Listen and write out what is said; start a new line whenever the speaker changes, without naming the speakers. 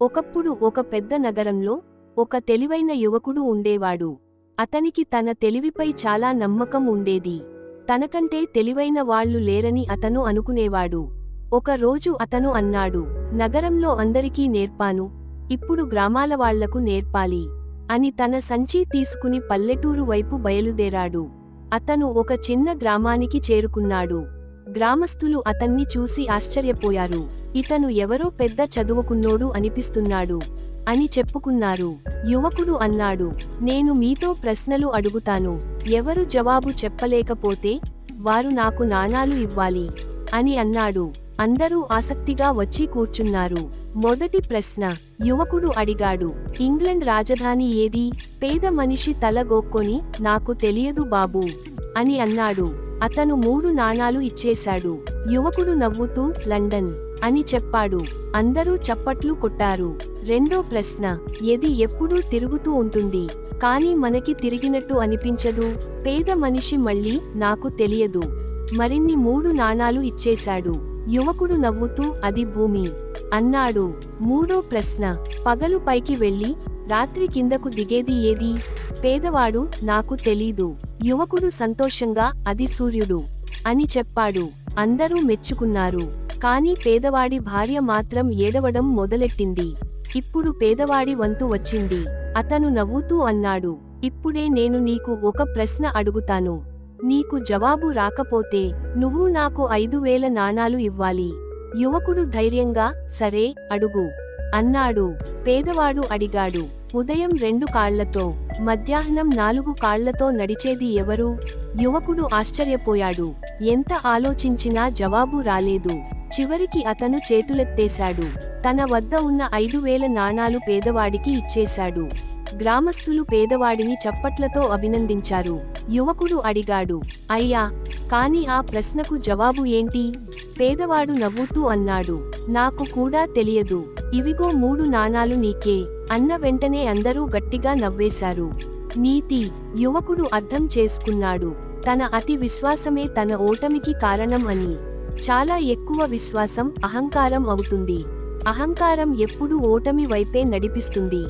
ఒకప్పుడు ఒక పెద్ద నగరంలో ఒక తెలివైన యువకుడు ఉండేవాడు. అతనికి తన తెలివిపై చాలా నమ్మకం ఉండేది. తనకంటే తెలివైన వాళ్ళు లేరని అతను అనుకునేవాడు. ఒక రోజు అతను అన్నాడు నగరంలో అందరికీ నేర్పాను. ఇప్పుడు గ్రామాల వాళ్ళకు నేర్పాలి అని తన సంచి తీసుకుని పల్లెటూరు వైపు బయలుదేరాడు. అతను ఒక చిన్న గ్రామానికి చేరుకున్నాడు. గ్రామస్తులు అతన్ని చూసి ఆశ్చర్యపోయారు. ఇతను ఎవరో పెద్ద చదువుకున్నోడు అనిపిస్తున్నాడు. అని చెప్పుకున్నారు. యువకుడు అన్నాడు నేను మీతో ప్రశ్నలు అడుగుతాను. ఎవరు జవాబు చెప్పలేకపోతే వారు నాకు నాణాలు ఇవ్వాలి అని అన్నాడు. అందరూ ఆసక్తిగా వచ్చి కూర్చున్నారు. మొదటి ప్రశ్న యువకుడు అడిగాడు ఇంగ్లండ్ రాజధాని ఏది? పేద మనిషి తల గోక్కొని నాకు తెలియదు బాబూ అని అన్నాడు. అతను మూడు నాణాలు ఇచ్చేశాడు. యువకుడు నవ్వుతూ లండన్ అని చెప్పాడు. అందరూ చప్పట్లు కొట్టారు. రెండో ప్రశ్న ఎది ఎప్పుడూ తిరుగుతూ ఉంటుంది? కానీ మనకి తిరిగినట్టు అనిపించదు. పేద మనిషి మళ్ళీ నాకు తెలియదు. మరిన్ని మూడు నాణాలు ఇచ్చేశాడు. యువకుడు నవ్వుతూ అది భూమి. అన్నాడు. మూడో ప్రశ్న పగలు పైకి వెళ్ళి రాత్రి కిందకు దిగేది ఏది? పేదవాడు నాకు తెలీదు. యువకుడు సంతోషంగా అది సూర్యుడు అని చెప్పాడు. అందరూ మెచ్చుకున్నారు. కాని పేదవాడి భార్య మాత్రం ఏడవడం మొదలెట్టింది. ఇప్పుడు పేదవాడి వంతు వచ్చింది. అతను నవ్వుతూ అన్నాడు. ఇప్పుడే నేను నీకు ఒక ప్రశ్న అడుగుతాను. నీకు జవాబు రాకపోతే నువ్వు నాకు ఐదు వేల నాణాలు ఇవ్వాలి. యువకుడు ధైర్యంగా సరే అడుగు. అన్నాడు. పేదవాడు అడిగాడు. ఉదయం రెండు కాళ్ళతో మధ్యాహ్నం నాలుగు కాళ్ళతో నడిచేది ఎవరు? యువకుడు ఆశ్చర్యపోయాడు. ఎంత ఆలోచించినా జవాబు రాలేదు. చివరికి అతను చేతులెత్తేశాడు. తన వద్ద ఉన్న ఐదు వేల నాణాలు పేదవాడికి ఇచ్చేశాడు. గ్రామస్తులు పేదవాడిని చప్పట్లతో అభినందించారు. యువకుడు అడిగాడు అయ్యా కాని ఆ ప్రశ్నకు జవాబు ఏంటి పేదవాడు నవ్వుతూ అన్నాడు నాకు కూడా తెలియదు. ఇవిగో మూడు నాణాలు నీకే అన్న వెంటనే అందరూ గట్టిగా నవ్వేశారు. నీతి యువకుడు అర్థం చేసుకున్నాడు. తన అతి విశ్వాసమే తన ఓటమికి కారణం అని. చాలా ఎక్కువ విశ్వాసం అహంకారం అవుతుంది. అహంకారం ఎప్పుడు ఓటమి వైపే నడిపిస్తుంది.